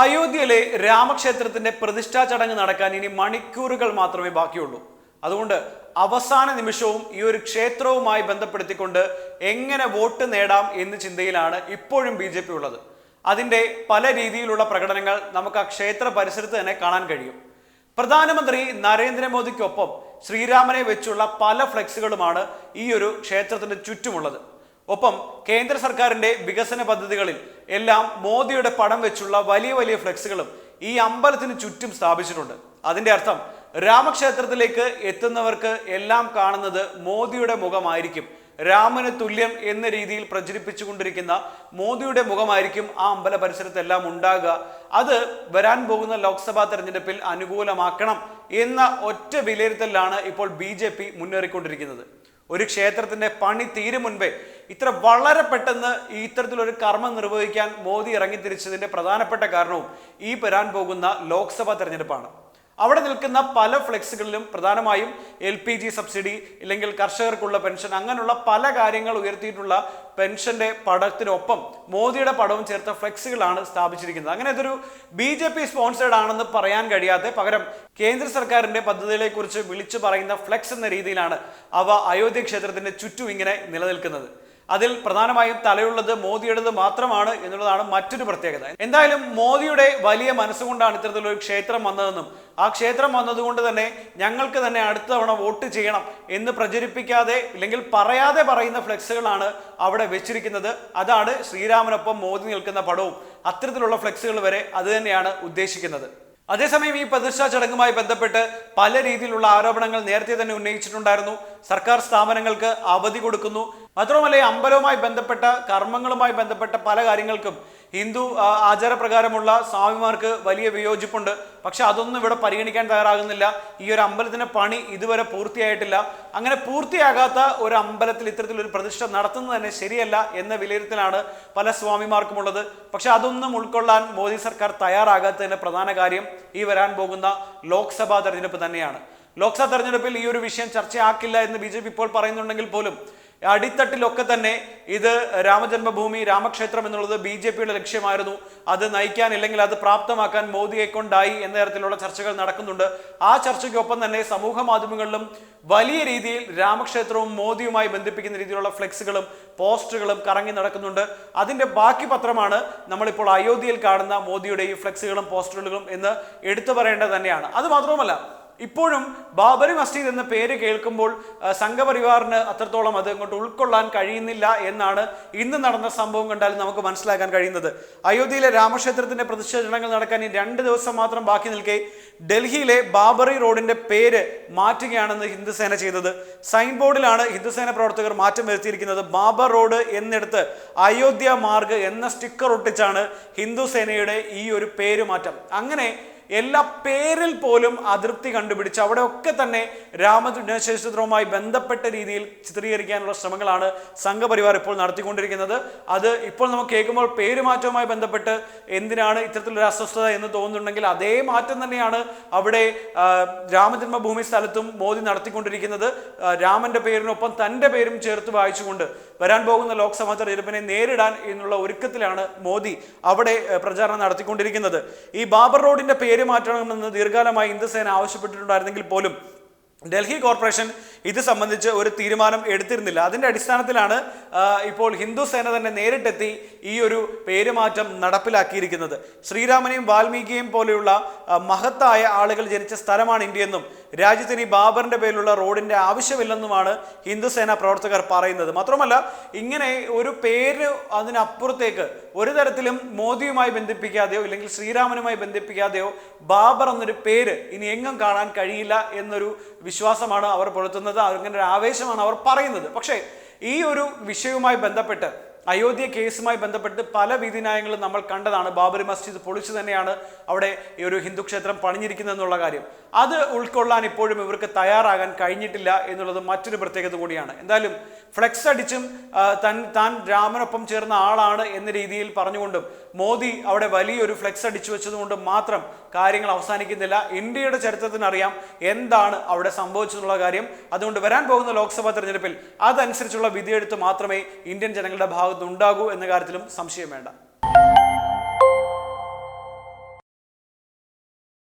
അയോധ്യയിലെ രാമക്ഷേത്രത്തിന്റെ പ്രതിഷ്ഠാ ചടങ്ങ് നടക്കാൻ ഇനി മണിക്കൂറുകൾ മാത്രമേ ബാക്കിയുള്ളൂ. അതുകൊണ്ട് അവസാന നിമിഷവും ഈ ഒരു ക്ഷേത്രവുമായി ബന്ധപ്പെടുത്തിക്കൊണ്ട് എങ്ങനെ വോട്ട് നേടാം എന്ന ചിന്തയിലാണ് ഇപ്പോഴും ബി ജെ പി ഉള്ളത്. അതിന്റെ പല രീതിയിലുള്ള പ്രകടനങ്ങൾ നമുക്ക് ആ ക്ഷേത്ര പരിസരത്ത് തന്നെ കാണാൻ കഴിയും. പ്രധാനമന്ത്രി നരേന്ദ്രമോദിക്കൊപ്പം ശ്രീരാമനെ വെച്ചുള്ള പല ഫ്ലെക്സുകളുമാണ് ഈ ഒരു ക്ഷേത്രത്തിന് ചുറ്റുമുള്ളത്. ഒപ്പം കേന്ദ്ര സർക്കാരിന്റെ വികസന പദ്ധതികളിൽ എല്ലാം മോദിയുടെ പടം വെച്ചുള്ള വലിയ വലിയ ഫ്ലെക്സുകളും ഈ അമ്പലത്തിന് ചുറ്റും സ്ഥാപിച്ചിട്ടുണ്ട്. അതിന്റെ അർത്ഥം രാമക്ഷേത്രത്തിലേക്ക് എത്തുന്നവർക്ക് എല്ലാം കാണുന്നത് മോദിയുടെ മുഖമായിരിക്കും. രാമന് തുല്യം എന്ന രീതിയിൽ പ്രചരിപ്പിച്ചുകൊണ്ടിരിക്കുന്ന മോദിയുടെ മുഖമായിരിക്കും ആ അമ്പല പരിസരത്തെല്ലാം ഉണ്ടാകുക. അത് വരാൻ പോകുന്ന ലോക്സഭാ തെരഞ്ഞെടുപ്പിൽ അനുകൂലമാക്കണം എന്ന ഒറ്റ വിലയിരുത്തലിലാണ് ഇപ്പോൾ ബി മുന്നേറിക്കൊണ്ടിരിക്കുന്നത്. ഒരു ക്ഷേത്രത്തിന്റെ പണി തീരും മുൻപേ ഇത്ര വളരെ പെട്ടെന്ന് ഇത്തരത്തിലൊരു കർമ്മം നിർവഹിക്കാൻ മോദി ഇറങ്ങിത്തിരിച്ചതിന്റെ പ്രധാനപ്പെട്ട കാരണവും ഈ വരാൻ പോകുന്ന ലോക്സഭാ തെരഞ്ഞെടുപ്പാണ്. അവിടെ നിൽക്കുന്ന പല ഫ്ലെക്സുകളിലും പ്രധാനമായും എൽ പി ജി സബ്സിഡി ഇല്ലെങ്കിൽ കർഷകർക്കുള്ള പെൻഷൻ അങ്ങനെയുള്ള പല കാര്യങ്ങൾ ഉയർത്തിയിട്ടുള്ള പെൻഷന്റെ പടത്തിനൊപ്പം മോദിയുടെ പടവും ചേർത്ത ഫ്ലെക്സുകളാണ് സ്ഥാപിച്ചിരിക്കുന്നത്. അങ്ങനെ ഇതൊരു ബി ജെ പി സ്പോൺസേഡ് ആണെന്ന് പറയാൻ കഴിയാതെ പകരം കേന്ദ്ര സർക്കാരിന്റെ പദ്ധതികളെക്കുറിച്ച് വിളിച്ചു പറയുന്ന ഫ്ലെക്സ് എന്ന രീതിയിലാണ് അവ അയോധ്യ ക്ഷേത്രത്തിന്റെ ചുറ്റും ഇങ്ങനെ നിലനിൽക്കുന്നത്. അതിൽ പ്രധാനമായും തലയുള്ളത് മോദിയുടേത് മാത്രമാണ് എന്നുള്ളതാണ് മറ്റൊരു പ്രത്യേകത. എന്തായാലും മോദിയുടെ വലിയ മനസ്സുകൊണ്ടാണ് ഇത്തരത്തിലൊരു ക്ഷേത്രം വന്നതെന്നും ആ ക്ഷേത്രം വന്നതുകൊണ്ട് തന്നെ ഞങ്ങൾക്ക് തന്നെ അടുത്ത തവണ വോട്ട് ചെയ്യണം എന്ന് പ്രചരിപ്പിക്കാതെ ഇല്ലെങ്കിൽ പറയാതെ പറയുന്ന ഫ്ലെക്സുകളാണ് അവിടെ വെച്ചിരിക്കുന്നത്. അതാണ് ശ്രീരാമനൊപ്പം മോദി നിൽക്കുന്ന പടവും. അത്തരത്തിലുള്ള ഫ്ലെക്സുകൾ വരെ അത് തന്നെയാണ് ഉദ്ദേശിക്കുന്നത്. അതേസമയം ഈ പ്രതിഷ്ഠാ ചടങ്ങുമായി ബന്ധപ്പെട്ട് പല രീതിയിലുള്ള ആരോപണങ്ങൾ നേരത്തെ തന്നെ ഉന്നയിച്ചിട്ടുണ്ടായിരുന്നു. സർക്കാർ സ്ഥാപനങ്ങൾക്ക് അവധി കൊടുക്കുന്നു. മാത്രമല്ല ഈ അമ്പലവുമായി ബന്ധപ്പെട്ട കർമ്മങ്ങളുമായി ബന്ധപ്പെട്ട പല കാര്യങ്ങൾക്കും ഹിന്ദു ആചാരപ്രകാരമുള്ള സ്വാമിമാർക്ക് വലിയ വിയോജിപ്പുണ്ട്. പക്ഷെ അതൊന്നും ഇവിടെ പരിഗണിക്കാൻ തയ്യാറാകുന്നില്ല. ഈ ഒരു അമ്പലത്തിന്റെ പണി ഇതുവരെ പൂർത്തിയായിട്ടില്ല. അങ്ങനെ പൂർത്തിയാകാത്ത ഒരു അമ്പലത്തിൽ ഇത്തരത്തിലൊരു പ്രതിഷ്ഠ നടത്തുന്നത് തന്നെ ശരിയല്ല എന്ന വിലയിരുത്തലാണ് പല സ്വാമിമാർക്കുമുള്ളത്. പക്ഷെ അതൊന്നും ഉൾക്കൊള്ളാൻ മോദി സർക്കാർ തയ്യാറാകാത്തതിന്റെ പ്രധാന കാര്യം ഈ വരാൻ പോകുന്ന ലോക്സഭാ തെരഞ്ഞെടുപ്പ് തന്നെയാണ്. ലോക്സഭാ തെരഞ്ഞെടുപ്പിൽ ഈ ഒരു വിഷയം ചർച്ചയാക്കില്ല എന്ന് ബി ജെ പി ഇപ്പോൾ പറയുന്നുണ്ടെങ്കിൽ പോലും അടിത്തട്ടിലൊക്കെ തന്നെ ഇത് രാമജന്മഭൂമി രാമക്ഷേത്രം എന്നുള്ളത് ബി ജെ പിയുടെ ലക്ഷ്യമായിരുന്നു. അത് നയിക്കാൻ അല്ലെങ്കിൽ അത് പ്രാപ്തമാക്കാൻ മോദിയെ കൊണ്ടായി എന്ന തരത്തിലുള്ള ചർച്ചകൾ നടക്കുന്നുണ്ട്. ആ ചർച്ചയ്ക്കൊപ്പം തന്നെ സമൂഹ മാധ്യമങ്ങളിലും വലിയ രീതിയിൽ രാമക്ഷേത്രവും മോദിയുമായി ബന്ധിപ്പിക്കുന്ന രീതിയിലുള്ള ഫ്ലെക്സുകളും പോസ്റ്ററുകളും കറങ്ങി നടക്കുന്നുണ്ട്. അതിന്റെ ബാക്കി പത്രമാണ് നമ്മളിപ്പോൾ അയോധ്യയിൽ കാണുന്ന മോദിയുടെ ഈ ഫ്ലെക്സുകളും പോസ്റ്ററുകളും എന്ന് എടുത്തു പറയേണ്ടത് തന്നെയാണ്. അത് മാത്രവുമല്ല ഇപ്പോഴും ബാബരി മസ്ജിദ് എന്ന പേര് കേൾക്കുമ്പോൾ സംഘപരിവാറിന് അത്രത്തോളം അത് അങ്ങോട്ട് ഉൾക്കൊള്ളാൻ കഴിയുന്നില്ല എന്നാണ് ഇന്ന് നടന്ന സംഭവം കണ്ടാൽ നമുക്ക് മനസ്സിലാക്കാൻ കഴിയുന്നത്. അയോധ്യയിലെ രാമക്ഷേത്രത്തിന്റെ പ്രതിഷ്ഠ ചടങ്ങുകൾ നടക്കാൻ ഈ രണ്ട് ദിവസം മാത്രം ബാക്കി നിൽക്കെ ഡൽഹിയിലെ ബാബറി റോഡിന്റെ പേര് മാറ്റുകയാണെന്ന് ഹിന്ദുസേന ചെയ്തത്. സൈൻ ബോർഡിലാണ് ഹിന്ദുസേന പ്രവർത്തകർ മാറ്റം വരുത്തിയിരിക്കുന്നത്. ബാബർ റോഡ് എന്നിടത്ത് അയോധ്യ മാർഗ് എന്ന സ്റ്റിക്കർ ഒട്ടിച്ചാണ് ഹിന്ദുസേനയുടെ ഈ ഒരു പേര് മാറ്റം അങ്ങനെ എല്ലാ പേരിൽ പോലും അതൃപ്തി കണ്ടുപിടിച്ച് അവിടെയൊക്കെ തന്നെ രാമചരിത്രവുമായി ബന്ധപ്പെട്ട രീതിയിൽ ചിത്രീകരിക്കാനുള്ള ശ്രമങ്ങളാണ് സംഘപരിവാർ ഇപ്പോൾ നടത്തിക്കൊണ്ടിരിക്കുന്നത്. അത് ഇപ്പോൾ നമുക്ക് കേൾക്കുമ്പോൾ പേരുമാറ്റവുമായി ബന്ധപ്പെട്ട് എന്തിനാണ് ഇത്തരത്തിലൊരു അസ്വസ്ഥത എന്ന് തോന്നുന്നുണ്ടെങ്കിൽ അതേ മാറ്റം തന്നെയാണ് അവിടെ രാമജന്മഭൂമി സ്ഥലത്തും മോദി നടത്തിക്കൊണ്ടിരിക്കുന്നത്. രാമന്റെ പേരിനൊപ്പം തന്റെ പേരും ചേർത്ത് വായിച്ചുകൊണ്ട് വരാൻ പോകുന്ന ലോക്സഭാ തെരഞ്ഞെടുപ്പിനെ നേരിടാൻ എന്നുള്ള ഒരുക്കത്തിലാണ് മോദി അവിടെ പ്രചാരണം നടത്തിക്കൊണ്ടിരിക്കുന്നത്. ഈ ബാബർ റോഡിന്റെ പേര് മാറ്റണമെന്ന് ദീർഘകാലമായി ഇന്ദുസേന ആവശ്യപ്പെട്ടിട്ടുണ്ടായിരുന്നെങ്കിൽ പോലും ഡൽഹി കോർപ്പറേഷൻ ഇത് സംബന്ധിച്ച് ഒരു തീരുമാനം എടുത്തിരുന്നില്ല. അതിന്റെ അടിസ്ഥാനത്തിലാണ് ഇപ്പോൾ ഹിന്ദു സേന തന്നെ നേരിട്ടെത്തി ഈ ഒരു പേരുമാറ്റം നടപ്പിലാക്കിയിരിക്കുന്നത്. ശ്രീരാമനെയും വാൽമീകിയെയും പോലെയുള്ള മഹത്തായ ആളുകൾ ജനിച്ച സ്ഥലമാണ് ഇന്ത്യയെന്നും രാജ്യത്തിന് ഈ ബാബറിന്റെ പേരിലുള്ള റോഡിന്റെ ആവശ്യമില്ലെന്നുമാണ് ഹിന്ദു സേന പ്രവർത്തകർ പറയുന്നത്. മാത്രമല്ല ഇങ്ങനെ ഒരു പേര് അതിനപ്പുറത്തേക്ക് ഒരു തരത്തിലും മോദിയുമായി ബന്ധിപ്പിക്കാതെയോ അല്ലെങ്കിൽ ശ്രീരാമനുമായി ബന്ധിപ്പിക്കാതെയോ ബാബർ എന്നൊരു പേര് ഇനി എങ്ങും കാണാൻ കഴിയില്ല എന്നൊരു വിശ്വാസമാണ് അവർ പുലർത്തുന്നത്. അങ്ങനെ ഒരു ആവേശമാണ് അവർ പറയുന്നത്. പക്ഷേ ഈ ഒരു വിഷയവുമായി ബന്ധപ്പെട്ട് അയോധ്യ കേസുമായി ബന്ധപ്പെട്ട് പല വിധിന്യായങ്ങളും നമ്മൾ കണ്ടതാണ്. ബാബറി മസ്ജിദ് പൊളിച്ചു തന്നെയാണ് അവിടെ ഈ ഒരു ഹിന്ദു ക്ഷേത്രം പണിഞ്ഞിരിക്കുന്നത് എന്നുള്ള കാര്യം. അത് ഉൾക്കൊള്ളാൻ ഇപ്പോഴും ഇവർക്ക് തയ്യാറാകാൻ കഴിഞ്ഞിട്ടില്ല എന്നുള്ളത് മറ്റൊരു പ്രത്യേകത കൂടിയാണ്. എന്തായാലും ഫ്ലെക്സ് അടിച്ചും തൻ താൻ രാമനൊപ്പം ചേർന്ന ആളാണ് എന്ന രീതിയിൽ പറഞ്ഞുകൊണ്ടും മോദി അവിടെ വലിയൊരു ഫ്ലെക്സ് അടിച്ചു വെച്ചതുകൊണ്ട് മാത്രം കാര്യങ്ങൾ അവസാനിക്കുന്നില്ല. ഇന്ത്യയുടെ ചരിത്രത്തിനറിയാം എന്താണ് അവിടെ സംഭവിച്ചെന്നുള്ള കാര്യം. അതുകൊണ്ട് വരാൻ പോകുന്ന ലോക്സഭാ തെരഞ്ഞെടുപ്പിൽ അതനുസരിച്ചുള്ള വിധിയെഴുത്ത് മാത്രമേ ഇന്ത്യൻ ജനങ്ങളുടെ ഭാഗത്തുനിന്നുണ്ടാകൂ എന്ന കാര്യത്തിലും സംശയം വേണ്ട.